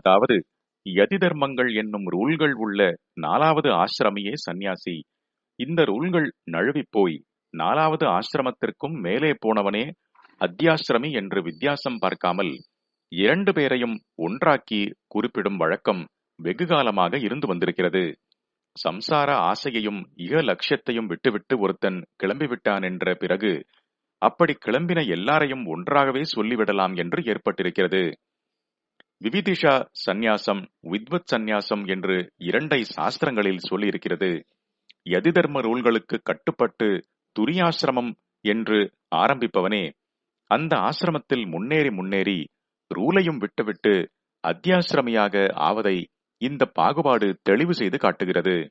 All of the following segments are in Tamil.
அதாவது யதி தர்மங்கள் என்னும் ரூல்கள் உள்ள நாலாவது ஆசிரமியே சந்நியாசி. இந்த ரூல்கள் நழுவிப் போய் நாலாவது ஆசிரமத்திற்கும் மேலே போனவனே அத்தியாசிரமி என்று வித்தியாசம் பார்க்காமல் இரண்டு பேரையும் ஒன்றாக்கி குறிப்பிடும் வழக்கம் வெகு காலமாக இருந்து வந்திருக்கிறது. சம்சார ஆசையையும் இக லட்சியத்தையும் விட்டுவிட்டு ஒருத்தன் கிளம்பிவிட்டான் என்ற பிறகு அப்படி கிளம்பின எல்லாரையும் ஒன்றாகவே சொல்லிவிடலாம் என்று ஏற்பட்டிருக்கிறது. விவிதிஷா சந்நியாசம் வித்வத் சந்நியாசம் என்று இரண்டை சாஸ்திரங்களில் சொல்லியிருக்கிறது. யதிதர்ம ரூல்களுக்கு கட்டுப்பட்டு துரியாசிரமம் என்று ஆரம்பிப்பவனே. அந்த ஆசிரமத்தில் முன்னேறி முன்னேறி ரூலையும் விட்டுவிட்டு அத்தியாசிரமியாக ஆவதை இந்த பாகுபாடு தெளிவு செய்து காட்டுகிறது.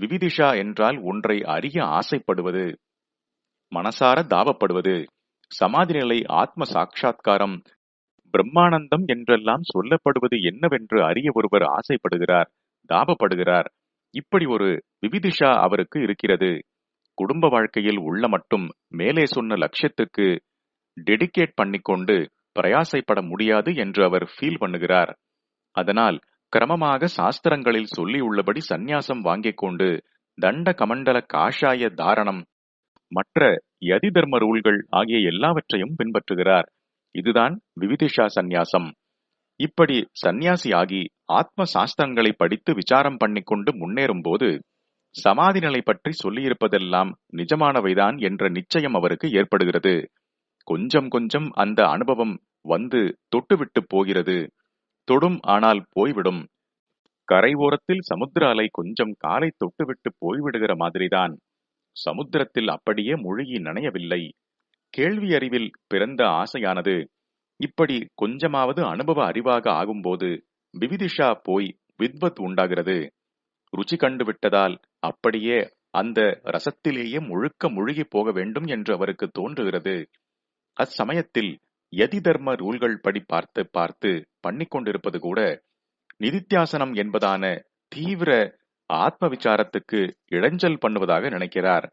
விவிதிஷா என்றால் ஒன்றை அறிய ஆசைப்படுவது மனசார தாபப்படுவது சமாதி நிலை ஆத்ம சாட்சா்காரம் பிரம்மானந்தம் என்றெல்லாம் சொல்லப்படுவது என்னவென்று அறிய ஒருவர் ஆசைப்படுகிறார் தாபப்படுகிறார். இப்படி ஒரு விவிதிஷா அவருக்கு இருக்கிறது. குடும்ப வாழ்க்கையில் உள்ள மட்டும் மேலே சொன்ன லட்சியத்துக்கு டெடிகேட் பண்ணிக்கொண்டு பிரயாசைப்பட முடியாது என்று அவர் ஃபீல் பண்ணுகிறார். அதனால் கிரமமாக சாஸ்திரங்களில் சொல்லியுள்ளபடி சந்நியாசம் வாங்கிக் கொண்டு தண்ட கமண்டல காஷாய தாரணம் மற்ற யதி தர்ம ரூல்கள் ஆகிய எல்லாவற்றையும் பின்பற்றுகிறார். இதுதான் விவிதிஷா சந்நியாசம். இப்படி சந்நியாசியாகி ஆத்ம சாஸ்திரங்களை படித்து விசாரம் பண்ணிக்கொண்டு முன்னேறும் போது சமாதி நிலை பற்றி சொல்லியிருப்பதெல்லாம் நிஜமானவைதான் என்ற நிச்சயம் அவருக்கு ஏற்படுகிறது. கொஞ்சம் கொஞ்சம் அந்த அனுபவம் வந்து தொட்டுவிட்டு போகிறது. தொடும் ஆனால் போய்விடும். கரை ஓரத்தில் சமுத்திர அலை கொஞ்சம் காலை தொட்டுவிட்டு போய்விடுகிற மாதிரிதான். சமுத்திரத்தில் அப்படியே மூழ்கி நனையவில்லை. கேள்வி அறிவில் பிறந்த ஆசையானது. இப்படி கொஞ்சமாவது அனுபவ அறிவாக ஆகும்போது விவிதிஷா போய் வித்வத் உண்டாகிறது. ருச்சி கண்டு விட்டதால் அப்படியே அந்த ரசத்திலேயே முழுக்க முழுகி போக வேண்டும் என்று அவருக்கு தோன்றுகிறது. அச்சமயத்தில் யதி தர்ம ரூல்கள் படி பார்த்து பார்த்து பண்ணிக்கொண்டிருப்பது கூட நிதித்தியாசனம் என்பதான தீவிர ஆத்ம விசாரத்துக்கு இடைஞ்சல் பண்ணுவதாக நினைக்கிறார்.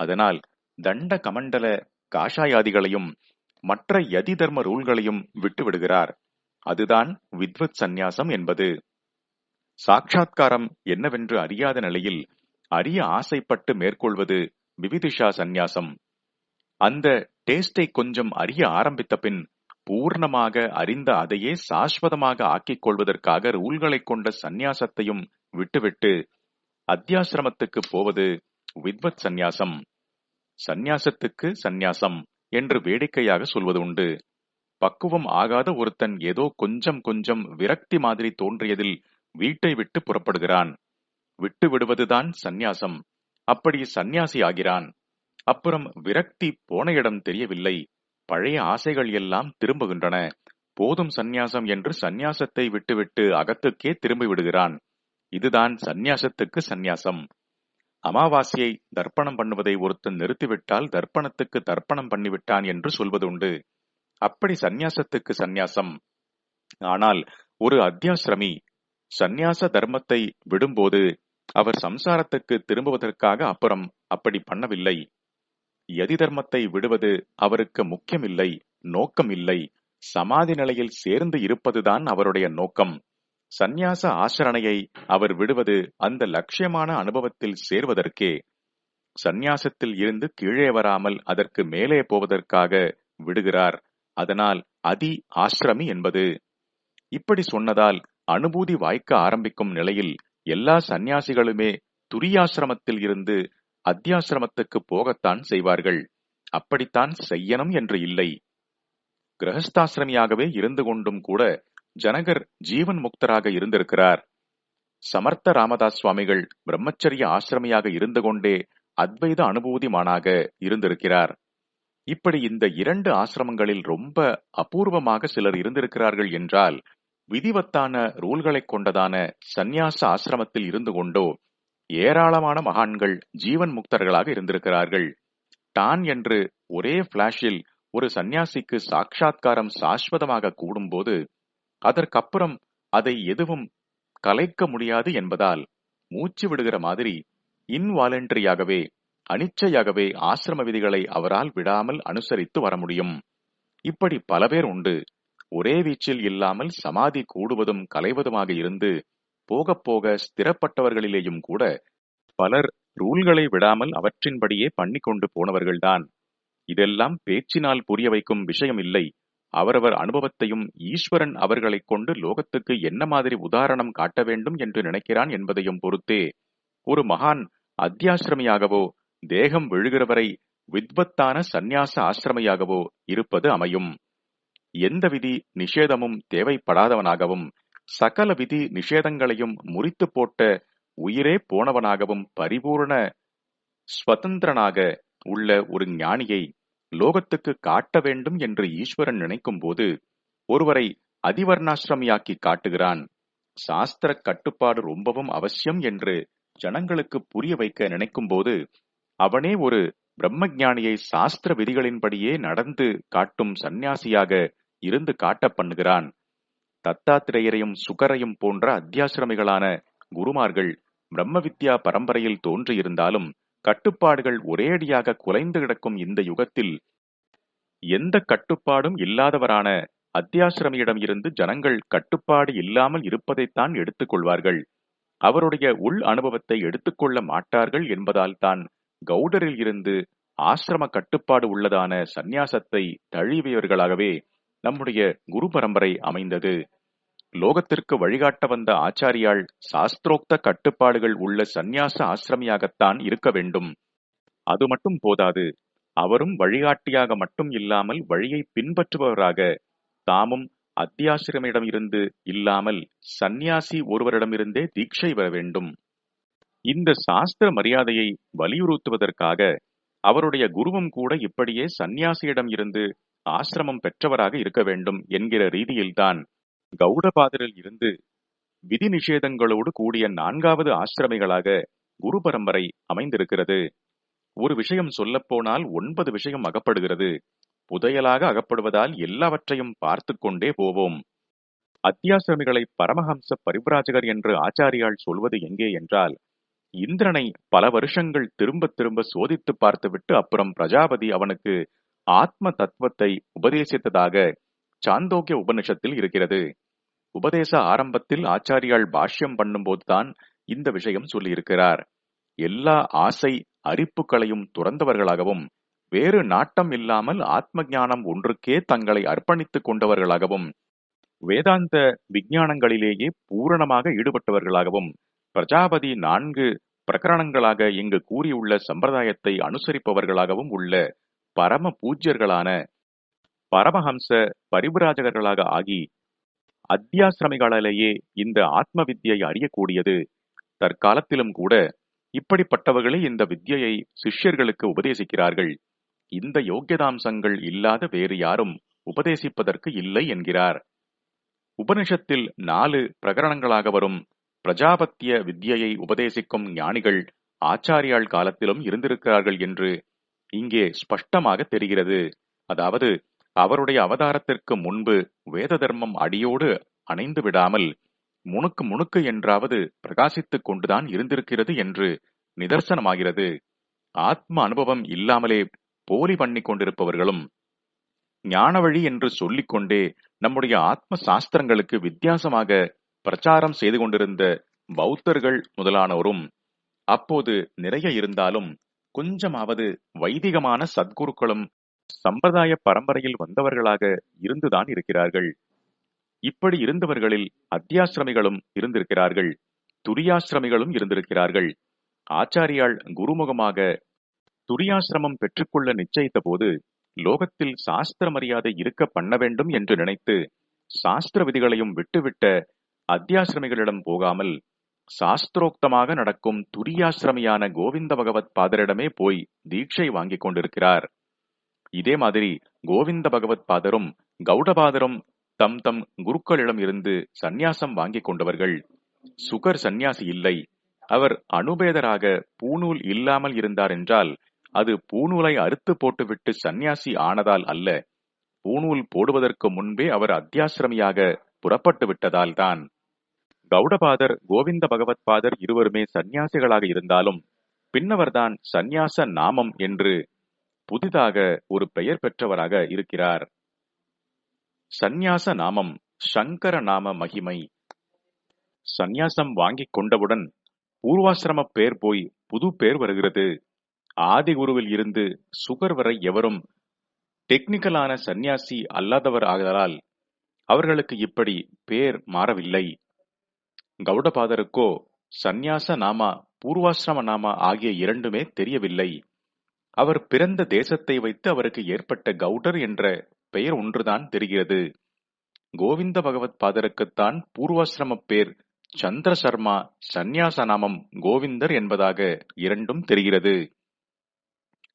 அதனால் தண்ட கமண்டல காஷாயாதிகளையும் மற்ற யதி தர்ம ரூல்களையும் விட்டு விடுகிறார் அதுதான் வித்வத் சந்நியாசம் என்பது. சாட்சாத்காரம் என்னவென்று அறியாத நிலையில் அறிய ஆசைப்பட்டு மேற்கொள்வது விவிதிஷா சந்நியாசம். அந்த டேஸ்டை கொஞ்சம் அறிய ஆரம்பித்த பின் பூர்ணமாக அறிந்த அதையே சாஸ்வதமாக ஆக்கிக் கொள்வதற்காக ரூல்களை கொண்ட சந்நியாசத்தையும் விட்டுவிட்டு அத்தியாசிரமத்துக்கு போவது வித்வத் சந்நியாசம். சந்நியாசத்துக்கு சந்நியாசம் என்று வேடிக்கையாக சொல்வது உண்டு பக்குவம் ஆகாத ஒருத்தன் ஏதோ கொஞ்சம் கொஞ்சம் விரக்தி மாதிரி தோன்றியதில் வீட்டை விட்டு புறப்படுகிறான். விட்டு விடுவதுதான் சந்நியாசம். அப்படி சந்நியாசி ஆகிறான். அப்புறம் விரக்தி போன இடம் தெரியவில்லை. பழைய ஆசைகள் எல்லாம் திரும்புகின்றன. போதும் சந்நியாசம் என்று சந்நியாசத்தை விட்டுவிட்டு அகத்துக்கே திரும்பி விடுகிறான். இதுதான் சந்நியாசத்துக்கு சந்நியாசம். அமாவாசையை தர்ப்பணம் பண்ணுவதை ஒருத்தன் நிறுத்திவிட்டால் தர்ப்பணத்துக்கு தர்ப்பணம் பண்ணிவிட்டான் என்று சொல்வதுண்டு அப்படி சந்நியாசத்துக்கு சந்நியாசம். ஆனால் ஒரு அத்தியாசிரமி சந்நியாச தர்மத்தை விடும்போது அவர் சம்சாரத்துக்கு திரும்புவதற்காக அப்புறம் அப்படி பண்ணவில்லை. யதி தர்மத்தை விடுவது அவருக்கு முக்கியமில்லை நோக்கம் இல்லை சமாதி நிலையில் சேர்ந்து இருப்பதுதான் அவருடைய நோக்கம். சந்நியாச ஆசரணையை அவர் விடுவது அந்த லட்சியமான அனுபவத்தில் சேர்வதற்கே சந்நியாசத்தில் இருந்து கீழே வராமல் அதற்கு மேலே போவதற்காக விடுகிறார். அதனால் அதி ஆசிரமி என்பது. இப்படி சொன்னதால் அனுபூதி வாய்க்க ஆரம்பிக்கும் நிலையில் எல்லா சந்நியாசிகளுமே துரியாசிரமத்தில் இருந்து அத்தியாசிரமத்துக்கு போகத்தான் செய்வார்கள். அப்படித்தான் செய்யணும் என்று இல்லை. கிரகஸ்தாசிரமியாகவே இருந்து கொண்டும் கூட ஜனகர் ஜீவன் முக்தராக இருந்திருக்கிறார். சமர்த்த ராமதாஸ் சுவாமிகள் பிரம்மச்சரிய ஆசிரமியாக இருந்து கொண்டே அத்வைத அனுபூதிமானாக இருந்திருக்கிறார். இப்படி இந்த இரண்டு ஆசிரமங்களில் ரொம்ப அபூர்வமாக சிலர் இருந்திருக்கிறார்கள் என்றால் விதிவத்தான ரூல்களை கொண்டதான சந்நியாச ஆசிரமத்தில் இருந்து கொண்டோ ஏராளமான மகான்கள் ஜீவன் முக்தர்களாக இருந்திருக்கிறார்கள். டான் என்று ஒரே பிளாஷில் ஒரு சந்நியாசிக்கு சாட்சா்காரம் சாஸ்வதமாக கூடும்போது அதற்கப்புறம் அதை எதுவும் கலைக்க முடியாது என்பதால் மூச்சு விடுகிற மாதிரி இன்வாலண்டரியாகவே அனிச்சையாகவே ஆசிரம விதிகளை அவரால் விடாமல் அனுசரித்து வர முடியும். இப்படி பல பேர் உண்டு. ஒரே வீச்சில் இல்லாமல் சமாதி கூடுவதும் கலைவதுமாக இருந்து போக போக ஸ்திரப்பட்டவர்களிலேயும் கூட பலர் ரூல்களை விடாமல் அவற்றின்படியே பண்ணிக்கொண்டு போனவர்கள்தான். இதெல்லாம் பேச்சினால் புரிய வைக்கும் விஷயம் இல்லை. அவரவர் அனுபவத்தையும் ஈஸ்வரன் அவர்களைக் கொண்டு லோகத்துக்கு என்ன மாதிரி உதாரணம் காட்ட வேண்டும் என்று நினைக்கிறான் என்பதையும் பொறுத்தே ஒரு மகான் அத்தியாசிரமியாகவோ தேகம் விழுகிறவரை வித்வத்தான சந்நியாச ஆசிரமியாகவோ இருப்பது அமையும். எந்த விதி நிஷேதமும் தேவைப்படாதவனாகவும் சகல விதி நிஷேதங்களையும் முறித்து போட்ட உயிரே போனவனாகவும் பரிபூர்ண ஸ்வதந்திரனாக உள்ள ஒரு ஞானியை லோகத்துக்கு காட்ட வேண்டும் என்று ஈஸ்வரன் நினைக்கும் போது ஒருவரை அதிவர்ணாசிரமியாக்கி காட்டுகிறான். சாஸ்திர கட்டுப்பாடு ரொம்பவும் அவசியம் என்று ஜனங்களுக்கு புரிய வைக்க நினைக்கும் போது அவனே ஒரு பிரம்மஞானியை சாஸ்திர விதிகளின்படியே நடந்து காட்டும் சந்நியாசியாக இருந்து காட்ட பண்ணுகிறான். தத்தாத்திரேயரையும் சுகரையும் போன்ற அத்தியாசிரமிகளான குருமார்கள் பிரம்ம வித்யா பரம்பரையில் தோன்றியிருந்தாலும் கட்டுப்பாடுகள் ஒரேடியாக குலைந்து கிடக்கும் இந்த யுகத்தில் எந்த கட்டுப்பாடும் இல்லாதவரான அத்தியாசிரமியிடம் இருந்து ஜனங்கள் கட்டுப்பாடு இல்லாமல் இருப்பதைத்தான் எடுத்துக்கொள்வார்கள். அவருடைய உள் அனுபவத்தை எடுத்துக்கொள்ள மாட்டார்கள் என்பதால் தான் கவுடரில் இருந்து ஆசிரம கட்டுப்பாடு உள்ளதான சந்நியாசத்தை தழுவியவர்களாகவே நம்முடைய குரு பரம்பரை அமைந்தது. லோகத்திற்கு வழிகாட்ட வந்த ஆச்சாரியால் சாஸ்திரோக்த கட்டுப்பாடுகள் உள்ள சந்நியாச ஆசிரமியாகத்தான் இருக்க வேண்டும். அது மட்டும் போதாது அவரும் வழிகாட்டியாக மட்டும் இல்லாமல் வழியை பின்பற்றுபவராக தாமும் அத்தியாசிரமிடம் இருந்து இல்லாமல் சந்நியாசி ஒருவரிடமிருந்தே தீட்சை பெற வேண்டும். இந்த சாஸ்திர மரியாதையை வலியுறுத்துவதற்காக அவருடைய குருவும் கூட இப்படியே சந்நியாசியிடம் இருந்து ஆசிரமம் பெற்றவராக இருக்க வேண்டும் என்கிற ரீதியில்தான் கௌடபாதரில் இருந்து விதி நிஷேதங்களோடு கூடிய நான்காவது ஆசிரமிகளாக குரு பரம்பரை அமைந்திருக்கிறது. ஒரு விஷயம் சொல்லப்போனால் ஒன்பது விஷயம் அகப்படுகிறது. புதையலாக அகப்படுவதால் எல்லாவற்றையும் பார்த்து கொண்டே போவோம். அத்தியாசிரமிகளை பரமஹம்ச பரிபிராஜகர் என்று ஆச்சாரியால் சொல்வது எங்கே என்றால் இந்திரனை பல வருஷங்கள் திரும்ப திரும்ப சோதித்து பார்த்துவிட்டு அப்புறம் பிரஜாபதி அவனுக்கு ஆத்ம தத்துவத்தை உபதேசித்ததாக சாந்தோக்கிய உபனிஷத்தில் இருக்கிறது. உபதேச ஆரம்பத்தில் ஆச்சாரியால் பாஷ்யம் பண்ணும்போதுதான் இந்த விஷயம் சொல்லியிருக்கிறார். எல்லா ஆசை அரிப்புகளையும் துறந்தவர்களாகவும் வேறு நாட்டம் இல்லாமல் ஆத்ம ஞானம் ஒன்றுக்கே தங்களை அர்ப்பணித்துக் கொண்டவர்களாகவும் வேதாந்த விஞ்ஞானங்களிலேயே பூரணமாக ஈடுபட்டவர்களாகவும் பிரஜாபதி நான்கு பிரகரணங்களாக இங்கு கூறியுள்ள சம்பிரதாயத்தை அனுசரிப்பவர்களாகவும் உள்ள பரம பூஜ்யர்களான பரமஹம்ச பரிபுராஜகர்களாக ஆகி அத்தியாசிரமிகளாலேயே இந்த ஆத்ம வித்தியை அறியக்கூடியது. தற்காலத்திலும் கூட இப்படிப்பட்டவர்களே இந்த வித்தியை சிஷ்யர்களுக்கு உபதேசிக்கிறார்கள். இந்த யோக்கியதாம்சங்கள் இல்லாத வேறு யாரும் உபதேசிப்பதற்கு இல்லை என்கிறார். உபனிஷத்தில் நாலு பிரகரணங்களாக வரும். பிரஜாபத்திய வித்தியை உபதேசிக்கும் ஞானிகள் ஆச்சாரியால் காலத்திலும் இருந்திருக்கிறார்கள் என்று இங்கே ஸ்பஷ்டமாக தெரிகிறது. அதாவது அவருடைய அவதாரத்திற்கு முன்பு வேத தர்மம் அடியோடு அணைந்து விடாமல் முணுக்கு முணுக்கு என்றாவது பிரகாசித்துக் கொண்டுதான் இருந்திருக்கிறது என்று நிதர்சனமாகிறது. ஆத்ம அனுபவம் இல்லாமலே போலி பண்ணி கொண்டிருப்பவர்களும் ஞானவழி என்று சொல்லிக்கொண்டே நம்முடைய ஆத்ம சாஸ்திரங்களுக்கு வித்தியாசமாக பிரச்சாரம் செய்து கொண்டிருந்த பௌத்தர்கள் முதலானோரும் அப்போது நிறைய இருந்தாலும் கொஞ்சமாவது வைதிகமான சத்குருக்களும் சம்பிரதாய பரம்பரையில் வந்தவர்களாக இருந்துதான் இருக்கிறார்கள். இப்படி இருந்தவர்களில் அத்தியாசிரமிகளும் இருந்திருக்கிறார்கள். துரியாசிரமிகளும் இருந்திருக்கிறார்கள். ஆச்சாரியால் குருமுகமாக துரியாசிரமம் பெற்றுக்கொள்ள நிச்சயித்த போது லோகத்தில் சாஸ்திர மரியாதை இருக்க பண்ண வேண்டும் என்று நினைத்து சாஸ்திர விதிகளையும் விட்டுவிட்ட அத்தியாசிரமிகளிடம் போகாமல் சாஸ்திரோக்தமாக நடக்கும் துரியாசிரமியான கோவிந்த பகவத் பாதரிடமே போய் தீட்சை வாங்கிக் கொண்டிருக்கிறார். இதே மாதிரி கோவிந்த பகவத் பாதரும் கௌடபாதரும் தம் தம் குருக்களிடம் இருந்து சந்நியாசம் வாங்கிக் கொண்டவர்கள். சுகர் சந்நியாசி இல்லை. அவர் அனுபேதராக பூநூல் இல்லாமல் இருந்தார் என்றால் அது பூநூலை அறுத்து போட்டுவிட்டு சந்நியாசி ஆனதால் அல்ல. பூநூல் போடுவதற்கு முன்பே அவர் அத்தியாசிரமியாக புறப்பட்டு விட்டதால் தான். கௌடபாதர் கோவிந்த பகவத் பாதர் இருவருமே சந்நியாசிகளாக இருந்தாலும் பின்னவர்தான் சந்நியாச நாமம் என்று புதிதாக ஒரு பெயர் பெற்றவராக இருக்கிறார். சந்நியாச நாமம் சங்கர நாம மகிமை. சந்நியாசம் வாங்கிக் கொண்டவுடன் பூர்வாசிரம பேர் போய் புது பேர் வருகிறது. ஆதி குருவில் இருந்து சுகர் வரை எவரும் டெக்னிக்கலான சந்நியாசி அல்லாதவர் ஆதலால் அவர்களுக்கு இப்படி பேர் மாறவில்லை. கௌடபாதருக்கோ சந்நியாச நாமா பூர்வாசிரம நாமா ஆகிய இரண்டுமே தெரியவில்லை. அவர் பிறந்த தேசத்தை வைத்து அவருக்கு ஏற்பட்ட கவுடர் என்ற பெயர் ஒன்றுதான் தெரிகிறது. கோவிந்த பகவத் பாதருக்குத்தான் பூர்வாசிரம பேர் சந்திர சர்மா சந்நியாச நாமம் கோவிந்தர் என்பதாக இரண்டும் தெரிகிறது.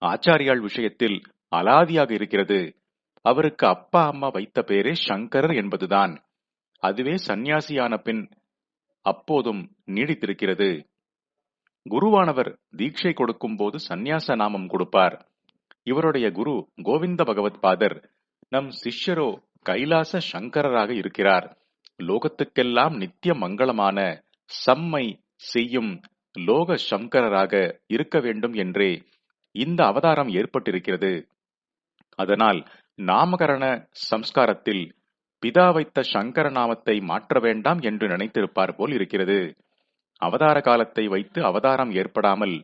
ஆச்சாரியாள் விஷயத்தில் அலாதியாக இருக்கிறது. அவருக்கு அப்பா அம்மா வைத்த பெயரே சங்கரர் என்பதுதான். அதுவே சந்நியாசியான பின் அப்போதும் நீடித்திருக்கிறது. குருவானவர் தீட்சை கொடுக்கும் போது சந்நியாச நாமம் கொடுப்பார். இவருடைய குரு கோவிந்த பகவத் பாதர் நம் சிஷ்யரோ கைலாச சங்கரராக இருக்கிறார். லோகத்துக்கெல்லாம் நித்திய மங்களமான சம்மை செய்யும் லோக சங்கரராக இருக்க வேண்டும் என்றே இந்த அவதாரம் ஏற்பட்டிருக்கிறது. அதனால் நாமகரண சம்ஸ்காரத்தில் பிதா வைத்த சங்கர நாமத்தை மாற்ற வேண்டாம் என்று நினைத்திருப்பார் போல் இருக்கிறது. அவதார காலத்தை வைத்து அவதாரம் ஏற்படாமல்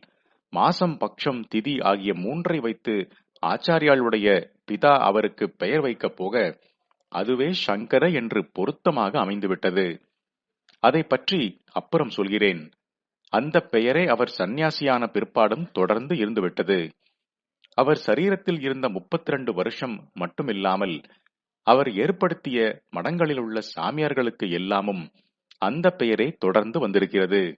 மாசம் பட்சம் திதி ஆகிய மூன்றை வைத்து ஆச்சாரியாளுடைய பிதா அவருக்கு பெயர் வைக்கப் போக அதுவே சங்கர என்று பொருத்தமாக அமைந்துவிட்டது. அதை பற்றி அப்புறம் சொல்கிறேன். அந்த பெயரே அவர் சந்நியாசியான பிற்பாடும் தொடர்ந்து இருந்துவிட்டது. அவர் சரீரத்தில் இருந்த முப்பத்தி ரெண்டு வருஷம் மட்டுமில்லாமல் அவர் ஏற்படுத்திய மடங்களில் உள்ள சாமியார்களுக்கு எல்லாமும் அந்த பெயரே தொடர்ந்து வந்திருக்கிறது.